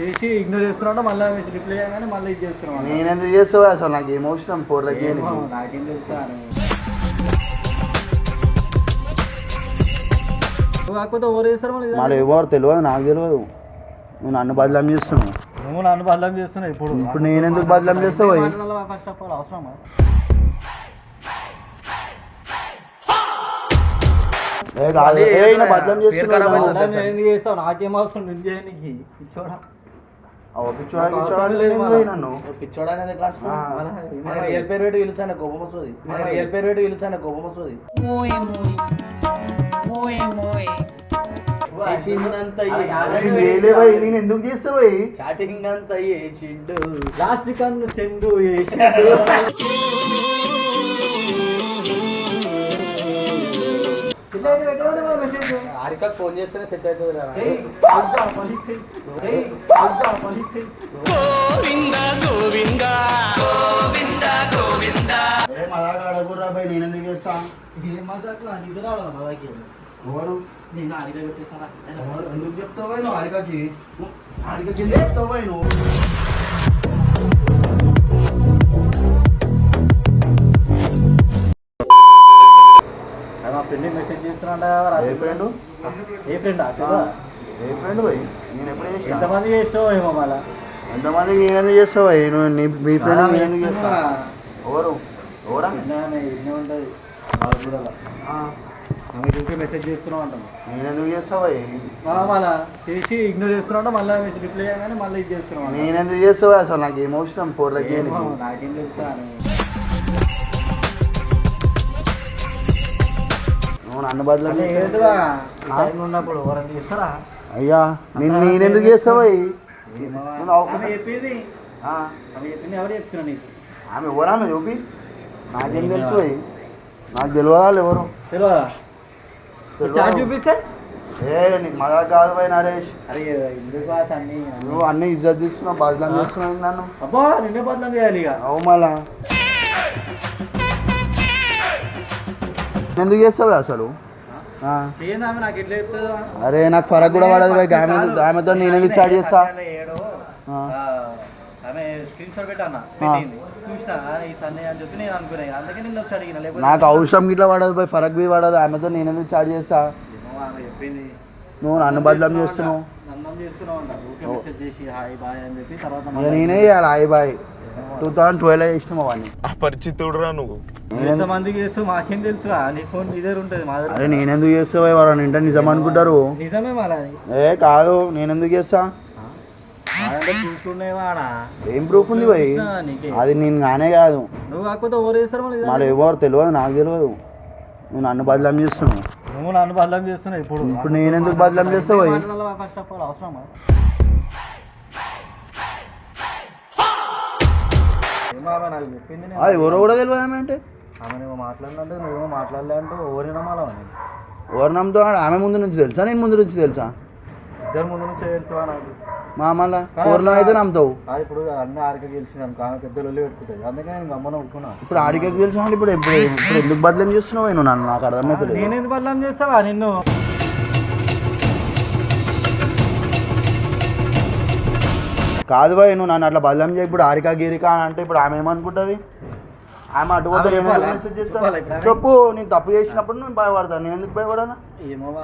చేసి ఇగ్నోర్ చేస్తున్నాడు మళ్ళీ రిప్లై చేయగానే మళ్ళీ ఇది చేస్తున్నాడు నేను ఎందుకు చేస్తావా అసలు? నాకు ఏమవసరం పోర్లకి ఏమో, నాకేం తెలుసా కాకపోతే ఎవరు చేస్తారు మళ్ళీ మరి ఎవరు తెలియదు నాకు తెలియదు. నువ్వు నన్ను బదలాం చేస్తున్నావు. నువ్వు నన్ను బదలం చేస్తున్నావు ఇప్పుడు. ఇప్పుడు నేను ఎందుకు బదలాం చేస్తావు? ఫస్ట్ ఆఫ్ ఆల్ అవసరమా? ఏ కాదు. ఏ బదలాం చేస్తున్నావు నాకేం అవసరం? నువ్వు చేయడానికి పిచ్చోడా రియల్ పేరు పెట్టి పిలిచాను కోపం వస్తుంది. రియల్ పేరు పెట్టి పిలిచాను కోపం వస్తుంది. నేను ఎందుకు చేస్తావు? చాటింగ్ అంతా చేసిండు లాస్ట్ కన్ను సెండు వేసిండు హారిక ఫోన్ చేస్తేనే సెట్ అవుతుంది పలికి. ఏయ్, అజ్జా పలికి. ఏ మదాగా అడగుర్రా భయ్ నేను ఎందుకు చేస్తా? ఏం మజాకు నిద్ర రావడం మజాకి? ఎవరు? నేను పెట్టేసారా ఎవరు? ఎందుకు చెప్తావా నువ్వు హారికకి? హారికకి ఎందుకు చెప్తావా నువ్వు? ఏ ఫ్రెండ్? ఏ ఫ్రెండ్ ఏ ఫ్రెండ్ భయ్ నేను ఎప్పుడు చేసిన. ఎంతమంది ఏమో మళ్ళా. నేను ఎందుకు చేస్తావు? నువ్వు నీ మీ ఫ్రెండ్ నేను ఎందుకు చేస్తా? ఎవరు? ఉంటుంది. ఆమె చూసి మెసేజ్ చేస్తున్నావు అంటాను. నేను ఎందుకు చేస్తావు భయ్ మళ్ళా చేసి ఇగ్నోర్ చేస్తున్నాడు మళ్ళీ రిప్లై చేయగానే మళ్ళీ ఇది చేస్తున్నావు నేను ఎందుకు చేస్తావా? అసలు నాకు ఏమవసరం పోర్లకి ఏమో, నాకేం తెలుసా అని. నువ్వు నన్ను బదులు ఉన్నప్పుడు ఎవరైనా చేస్తారా? అయ్యా నేను నేను ఎందుకు చేస్తావా చెప్పింది. ఎవరు చెప్తున్నా నీకు? ఆమె ఎవరామె చూపి? నాకేం తెలుసు నాకు తెలియదా ఎవరు? తెలియదా? చూపిస్తే? ఏ నీకు మజా కాదు భయ్ నరేష్. అరే ఎందుకు అన్ని నువ్వు అన్ని ఇజ్జత్ తీస్తున్నావు బదలం చేస్తున్నావు నన్ను అబ్బా నిన్నే బదలం చేయాలి ఇక. అవు మళ్ళా ఎందుకు చేస్తావు అసలు? అరే నాకు ఫరక్ కూడా పడదు ఆమె ఆమెతో నేను చాట్ చేస్తా నాకు అవసరం గిట్లా పడదు భయ్ ఫరక్ బి పడదు ఆమెతో నేను ఎందుకు చాట్ చేస్తా నువ్వు నన్ను బదలం చేస్తున్నావు నేనే చేయాలి hi bye. Two thousand twelve చేసినాం అవన్నీ అపరిచితుడురా నువ్వు. ఎంతమందికి చేస్తూ మాకేం తెలుసు నీ ఫోన్ నీ దగ్గర ఉంటుంది మా దగ్గర అరే నేను ఎందుకు చేస్తావు ఎవరైనా ఇంటర్ నిజం అనుకుంటారు? నిజమే మళ్ళీ ఏ కాదు నేను ఎందుకు చేస్తా చూసుకునే వాడా? ఏం ప్రూఫ్ ఉంది భయ్ నీకే? అది నేను కానే కాదు. నువ్వు కాకపోతే ఎవరు చేస్తారు మళ్ళీ మరి ఎవరు తెలియదు నాకు తెలియదు నువ్వు నన్ను బదలం చేస్తున్నావు. నువ్వు నన్ను బదలం చేస్తున్నావు ఇప్పుడు. ఇప్పుడు నేను ఎందుకు బదలం చేస్తావు భయ్ ఫస్ట్ ఆఫ్ ఆల్ అవసరమా? అది ఎవరో కూడా తెలియదు ఆమె అంటే? ఆమె నువ్వు మాట్లాడినంటే నువ్వేమో మాట్లాడలే అంటే ఓరి నమ్మాలా ఎవరు నమ్ముతావు ఆమె ముందు నుంచి తెలుసా? నేను ముందు నుంచి తెలుసా? ఇద్దరు ముందు నుంచి తెలుసు నాకు? మా మళ్ళా ఊర్లో అయితే నమ్ముతావు. అది ఇప్పుడు అన్ని ఆరిక గెలిచింది అనుకో ఆమె పెద్ద లొల్లి పెట్టుకుంటుంది. అందుకే నేను గమ్మన ఒప్పుకున్నా ఇప్పుడు ఆడికి తెలుసా అంటే ఇప్పుడు ఇప్పుడు ఇప్పుడు ఎందుకు బదలం చేస్తున్నావు? నువ్వు నన్ను నాకు అర్థమవుతుంది నేనేది బదలం చేస్తావా? నిన్ను కాదు బాయ్ నువ్వు నన్ను అట్లా బదలం చేయి ఇప్పుడు ఆరిక గీరిక అని అంటే ఇప్పుడు ఆమె ఏమనుకుంటుంది ఆమె అటు పోతే ఆమె నేను ఎందుకు చెప్పాలా? మెసేజ్ చేస్తా చెప్పాలా ఇప్పుడు ఆమె? చెప్పు నేను తప్పు చేసినప్పుడు నేను భయపడతాను నేను ఎందుకు భయపడాను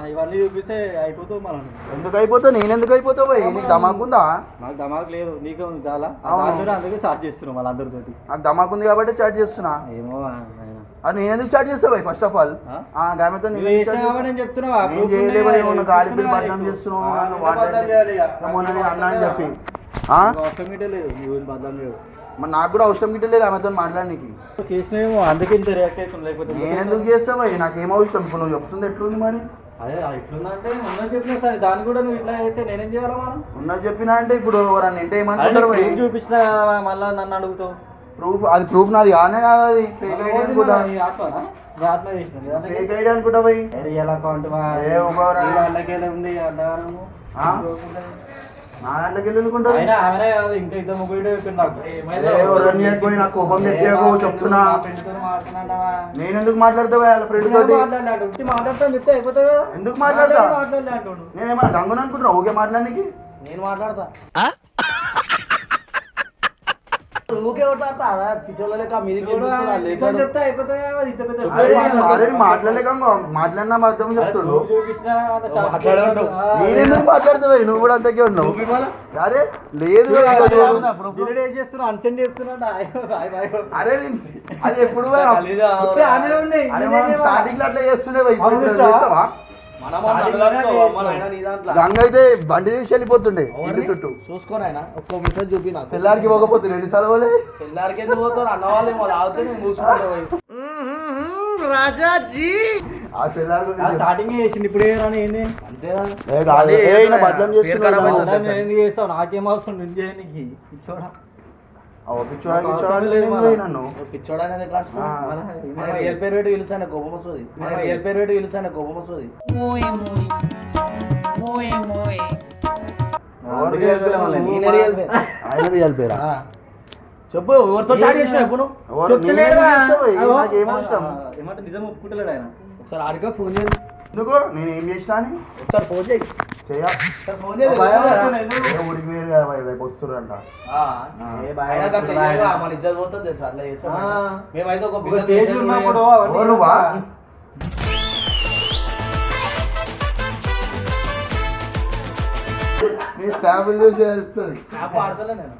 ఇవన్నీ చూపిస్తే అయిపోతావు మనం ఎందుకు అయిపోతావు నేను ఎందుకు అయిపోతావు భయ్ నీకు దమాకుందా నాకు దమాక్ లేదు నీకే ఉంది చాలా అందుకే చార్జ్ చేస్తున్నాం వాళ్ళందరితోటి నాకు దమాకుంది కాబట్టి చాట్ చేస్తున్నా ఏమో. అది నేను ఎందుకు చాట్ చేస్తావు ఫస్ట్ ఆఫ్ ఆల్ ఆ? ఆ గామెతో నేను కాబట్టి నేను చేస్తా? చెప్తున్నావా? నేను proof చేయలే ఉన్నాయి భయ్, కదా, నువ్వు proof గాలి బిల్ ఉన్నాయి బదనాం నీకు. చేస్తున్నావు ఆ, నన్ను నువ్వు వాటర్ బదనాం చేయాలి ఇక. మొన్న నేను అన్నా అని చెప్పి అవసరం లేదు. చేయవు మరి నాకు కూడా అవసరం గిట్టలేదు ఆమెతో మాట్లాడడానికి నువ్వు చేసినావేమో అందుకే ఇంత రియాక్ట్ అవుతుంది లేకపోతే నేను ఎందుకు చేస్తావు నాకు ఏం అవసరం? ఇప్పుడు నువ్వు చెప్తుంది ఎట్లుంది మరి? అదే ఎట్లుందంటే ఉన్నది చెప్పినా సరే దాన్ని కూడా నువ్వు ఇట్లా చేస్తే నేనేం చేయాలా మనం ఉన్నది చెప్పినా అంటే ఇప్పుడు ఎవరన్నా ఇంటే ఏమనుకుంటారు proof చూపించిన మళ్ళా నన్ను అడుగుతావు. ప్రూఫ్ అది ప్రూఫ్ నాది కానే కాదు అది. ఫేక్ ఐడి అనుకుంటా. ఫేక్ ఐడి అనుకుంటా భయ్ రియల్ అకౌంట్ ఏ. అన్నకెళ్ళి ఉంది? నా దాంట్లోకి వెళ్ళి ఎందుకుంటారు అయినా ఆమెనే కాదు ఇంకా ఇద్దరు ముగ్గురు ఏ చేయకపోయి నాకు కోపం చెప్తున్నా. నేను ఎందుకు మాట్లాడతావు వాళ్ళ ఫ్రెండ్ తోటి? మాట్లాడలేడు ఉట్టి మాట్లాడతాను చెప్తే అయిపోతుంది కదా. ఎందుకు మాట్లాడతా? మాట్లాడలేడు నేను ఏమన్నా గంగుని అనుకుంటున్నా ఓకే మాట్లాడడానికి? నేను మాట్లాడతా ఊకే కొట్లాడతా పిచ్చోళ్ళ లెక్క మీదికి ఎదురుస్తుందా? నిజం లేచాడు. చెప్తే అయిపోతుంది కదా, ఇంత పెద్ద చెప్పు. story అరే మాట్లాడు. ఆల్రెడీ మాట్లాడలేక మాట్లాడినా అర్థం చెప్తుండు. నువ్వు చూపించినా అంటే చాలా మాట్లాడే ఉంటావు. ఆ, నేనెందుకు మాట్లాడుతావు నువ్వు కూడా అంతకే ఉన్నావు. అరే లేదు అరే అది ఎప్పుడు? స్టార్టింగ్ అట్లా చేస్తుండే ఇప్పుడు? చేస్తావా? రంగు అయితే బండి తీసి వెళ్ళిపోతుండే ఇంటి చుట్టూ. చూసుకో నాయన ఒక్కో మెసేజ్ చూపి నాకు తెల్లారికి పోకపోతే ఎన్నిసార్లు పోలే. తెల్లారికి ఎందుకు పోతారు? అన్న వాళ్ళు ఏమో తాగితే నేను. ఆ తెల్లారి ఆ స్టార్టింగ్ చేసిండు ఇప్పుడు ఏ రాని ఏంది అంతేగా చేస్తావు. నాకేం అవసరం నేను చేయడానికి చూడా పిచ్చోడా గిచ్చోడా నన్ను. పిచ్చోడా అనేది ఎట్లా అంటున్నావు? ఆ. ఆయన రియల్ పేరు పెట్టి పిలిచాను కోపం వస్తుంది. ఆయన రియల్ పేరు పెట్టి పిలిచాను కోపం వస్తుంది. ఎవరు రియల్ పేరు. వాళ్ళు? నేనే రియల్ పేరు. ఆయన రియల్ పేరా? ఆ. చెప్పు ఎవరితో చాట్ ఏమంటే నిజం ఒప్పుకుంటలేడు ఆయన. ఒకసారి ఆడిగా ఫోన్ చేయండి ఎందుకు నేను ఏం చేసినా అని ఒకసారి ఫోన్ చేయి చెయ్య ఒకసారి ఫోన్ చేయి భయం తెలుస్తుందా? అవుతుంది ఎందుకు? ఏ ఊరికి వేరు కదా భయ్, రేపు వస్తుర్రంట ఆ. ఆ. ఏ భయం అయినా అవుతుంది గట్ల ఆయన. ఇయ్యగా మన ఇజ్జత్ పోతుంది తెలుసా అట్లా చేస్తాం ఆ. మేమైతే ఒక ఒక బిజినెస్ స్టేజ్ చేసేది ఉన్నప్పుడు కూడా అవన్నీ ఎవరు వా? నీ స్టాంపులు చూసి తెలుస్తుంది స్నాప్ ఆడతలే నేను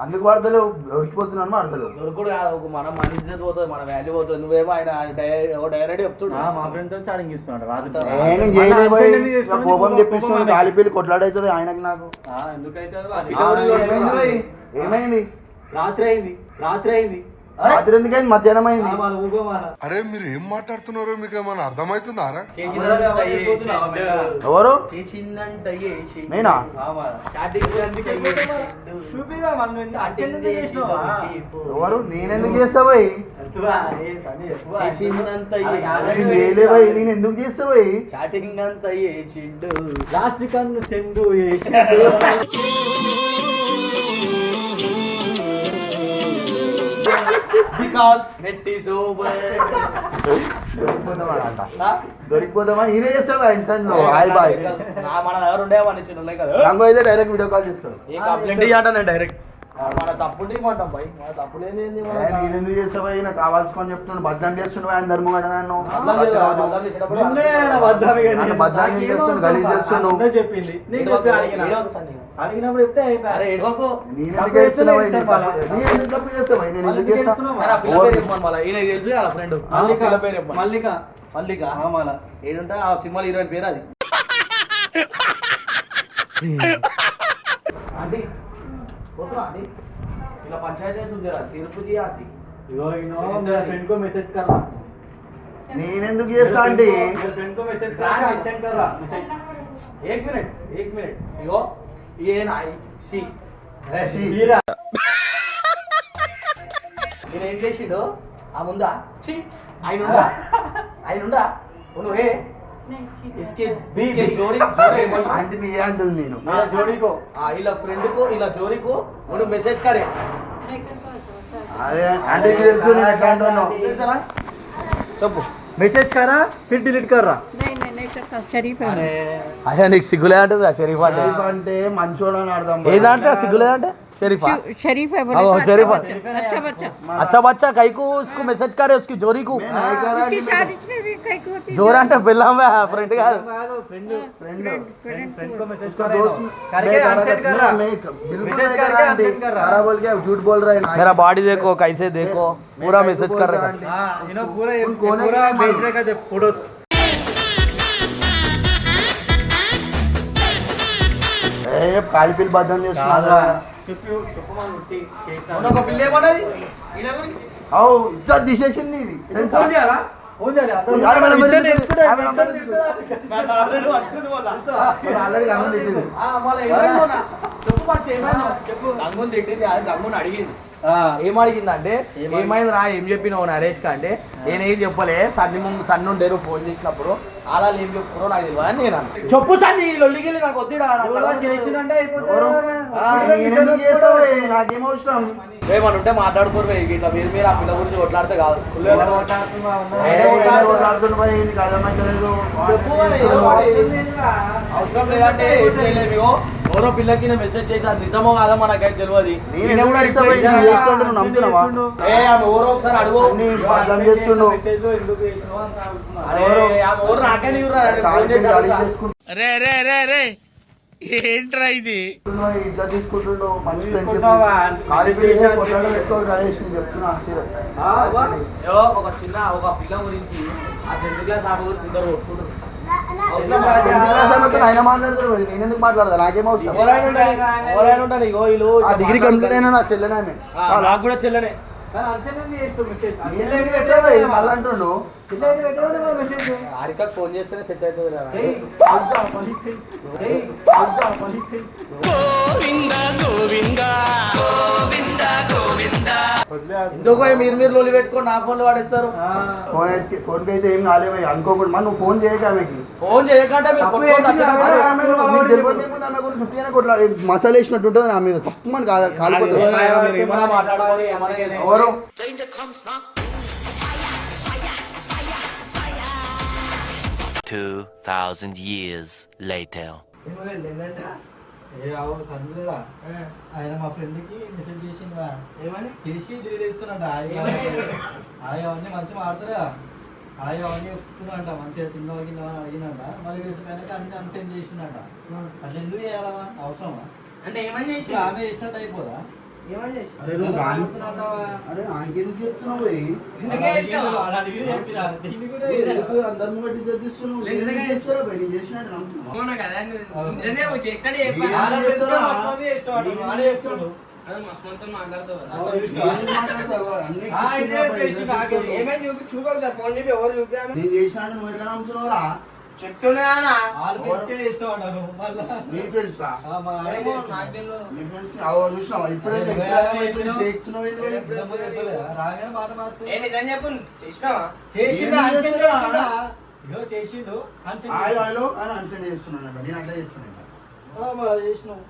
అందుకు వాడతలేవు ఉడికిపోతున్నాను ఆడతలేవు దొరకడు కాదు ఒక మన మన ఇజ్జత్ పోతుంది మన వాల్యూ పోతుంది. నువ్వేమో ఆయన డైరెక్ట్ చెప్తున్నా ఆ, మా ఫ్రెండ్తో చాటింగ్ ఇస్తున్నాడు ఇక కోపం తెప్పిస్తున్నాను గాలి పెళ్ళి కొట్లాడైతుంది ఆయనకి నాకు. ఎందుకైతే? ఏమైంది? రాత్రి అయింది రాత్రి అయింది. రాత్రి ఎందుకైంది? మధ్యాహ్నం అయింది. అరే మీరు ఏం మాట్లాడుతున్నారో మీకు ఏమైనా అర్థమవుతుందారా చేసిందంట చేసిండు. ఎవరు? చేసిందంట చేసిండు. నేనా? చేసిండు. చేసిండు. ఎవరు? నేనెందుకు చేస్తా పోయి ఎక్కువ, ఏ సన్ని ఎక్కువ. చేసిందంత అది చేసిండు. నేను ఎందుకు చేస్తా పోయి చాటింగ్ అంతా చేసిండు? లాస్ట్ కన్ను సెండు వేసిండు బికాస్ నెట్ ఈస్ ఓవర్ ఇన్సన్లో హాయ్ బాయ్. మన దగ్గర చిన్న కదా. డైరెక్ట్ వీడియో కాల్ ఏ కంప్లైంట్ నేను డైరెక్ట్ మన భయ్. నేను ఎందుకు నాకు కావాల్సుకొని చెప్తున్నాను బద్నాం ఆయన నన్ను బద్నాం గలీజ్ చెప్పింది. అడిగినప్పుడు చెప్తే నేను ఎందుకు నేను ఎందుకు తప్పు? నేను ఎందుకు మల్లిక. ఆ, మళ్ళా. ఏడుంటా? ఆ సినిమాలో హీరోయిన్ పేరు అది. ఆంటీ పోతున్నా ఆంటీ ఇలా పంచాయతీ అవుతుంది కదా తిరుపతి ఆంటీ ఇగో ఇనో, मेरे फ्रेंड को मैसेज कर रहा నేను ఎందుకు చేస్తా అంటే मेरे फ्रेंड को मैसेज कर रहा सेंड कर रहा मैसेज ఏక్ మినిట్ ఏక్ మినిట్ ఇగో ఏ నా సి हीरा నేను ఏం చేసిండు ఆ ముందా చి ఆయన ఉందా ఆయన ఉందా నువ్వు ఏ इसके बी, इसके बी। जोड़ी जोड़ी बोल అంటే నీ ఏ అంటుంది నేను मेरा जोड़ी को हाँ इला फ्रेंड को इला जोड़ी को उन्हें मैसेज करे అదే అంటే నీకు తెలుసు నేను ఎట్లా అంటున్నావు తెలుసా చెప్పు मैसेज कर रहा फिर डिलीट कर रहा नहीं नहीं नहीं करता शरीफ है अरे అయ్యా నీకు సిగ్గులే అంటుంది షరీఫ్ షరీఫ్ అంటే మంచోడు అని అర్థం ఏదంటే సిగ్గులే అంటే शरीफ? है हाँ, हाँ, शरीफ है अच्छा बच्चा अच्छा बच्चा। कई को उसको मैसेज करे उसकी जोरी को? जोरा हाँ, तो बिल्ला में है फ्रेंड का। फ्रेंड फ्रेंड फ्रेंड को मैसेज कर रहा। बिल्कुल कर रहा। बोल झूठ बोल रहा है। मेरा बॉडी देखो कैसे देखो। पूरा मैसेज कर रहा है हाँ इन्हों पूरा पूरा फ़ोटो నేర్చుకుంటే నా ఆల్రెడీ పట్టుకుంది వాళ్ళ. మరి ఆల్రెడీ అన్నం తిట్టింది. ఆ, మళ్ళీ ఏమైందో నా- చెప్పు ఫస్ట్ చెప్పు. గంగుని తిట్టింది. అది గంగుని అడిగింది. ఏం అడిగిందంటే? ఏమైంది రా ఏం చెప్పినావు నరేష్ అంటే నేనేం చెప్పలే సన్ని ముందు సన్ని ఉండేరు ఫోన్ చేసినప్పుడు అలా ఏం చెప్పుకురో నాకు తెలియదు అని నేను అన్నా. చెప్పు సన్ని లొల్లిగిల్లి నాకు? నాకేం అవసరం ఏమని ఉంటే మాట్లాడుకోరు పోయి, ఇట్లా మీరు మీరు ఆ పిల్ల గురించి కొట్లాడితే కాదు. చెప్పు అని ఏదో ఒకటి. అవసరం లేదంటే ఏం చేయలేము ఇగో ఎవరో పిల్లకి నేను మెసేజ్ చేసి అది నిజమో కాదో మనకైతే తెలియదు నేను ఈయన ఎందుకు కూడా చేస్తా reply భయ్? నేను చేశాడు. చేస్తుంటే నువ్వు నమ్ముతున్నావా? ఏ ఆమె ఎవరో ఒకసారి అడుగు. అన్ని బదనాం చేస్తుండు మెసేజ్ ఎందుకు చేసినావు అని అడుగుతున్నా. అరే ఆమె ఎవరు నాకే నీవు ఫోన్ చేసి అడుగుతా. చేసుకుంటున్నావు, ఇట్లా మంచి నేను చెప్తున్నా ఒక చిన్న ఒక పిల్ల గురించి ఆ టెన్త్ క్లాస్ గురించి ఇద్దరు కొట్టుకుంటారు ఆయన మాట్లాడతారు నేను ఎందుకు ఆ డిగ్రీ కంప్లీట్ అయినా నా చెల్లెనే ఆమె. నాకు కూడా చెల్లెనే? మళ్ళా అంటుండు. హారికకు ఫోన్ చేస్తేనే సెట్ అవుతుంది. ఎందుకు మీరు మీరు లొలి పెట్టుకొని నా ఫోన్లో వాడేస్తారు? ఫోన్ ఫోన్ అయితే ఏం కాలేవు భయ్. అనుకోకుండా నువ్వు ఫోన్ చేయక ఆమెకి. ఫోన్ చేయకంటే గురించి? మసాలా వేసినట్టు ఉంటుంది నా మీద. తప్పమని కాలిపోతుంది. ఎవరు? Two thousand years later. ఏ అవ్వ సందురా ఆయన మా ఫ్రెండ్కి మెసేజ్ చేసిందా ఏమని? చేసి లీడ్ ఇస్తున్నట హాయ్ అవన్నీ మంచిగా ఆడతారా హాయ్ అవన్నీ ఒప్పుకున్నాంట మంచిగా తిన్నావా గిన్నవా అని అడిగినంట మళ్ళీ వేసి వెనక అన్ని అన్సెండ్ చేసిందంట అట్లా ఎందుకు చేయాలవా అవసరమా? అంటే ఏమని చేసి ఆమె చేసినట్టు అయిపోదా? అరే నువ్వు? అరే నాకెందుకు చెప్తున్నావు. ఎందుకు అందరిని బట్టి చదివిస్తున్నావు చేస్తారా భయ్? నేను చేసినట్టు నమ్ముతున్నావా? నేను చేసినట్టు నువ్వు ఎట్లా నమ్ముతున్నావురా? చెప్తున్నా నీ ఫ్రెండ్స్ కా? ఫ్రెండ్స్ చూసినావా? ఇప్పుడే? రాగానే మాట. ఏ నిజం చెప్పు చేసినావా? చేసిండు? చేసిండా? చేసిండు అన్సెండ్ అని అన్సెండ్ చేస్తున్నాను నేను అట్లా చేస్తున్నాను ఆ, మరి చేసినావు.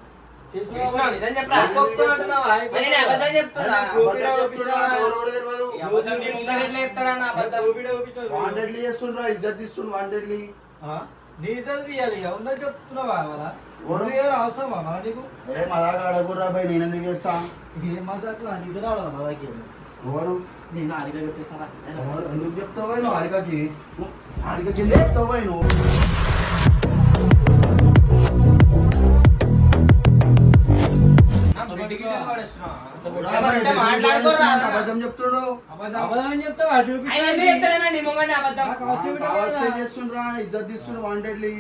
ఇజ్జత్ ఇస్తుండు వాంటెడ్లీ. ఆ? నీ తీయాలి ఇక. ఉన్నది చెప్తున్నావా ఎవరు? అవసరమా మన నీకు? ఏ మదాగా అడగుర్రా భయ్ నేను ఎందుకు చేస్తా? ఏం మజాకు? నిద్ర రావడం మదాకి ఎవరు? నేను ఎవరు? ఎందుకు చెప్తావు నువ్వు నువ్వు? నా అబద్ధం చెప్తుండు. చేస్తుండ్రా ఇజ్జత్ ఇస్తుండు వాంటెడ్లీ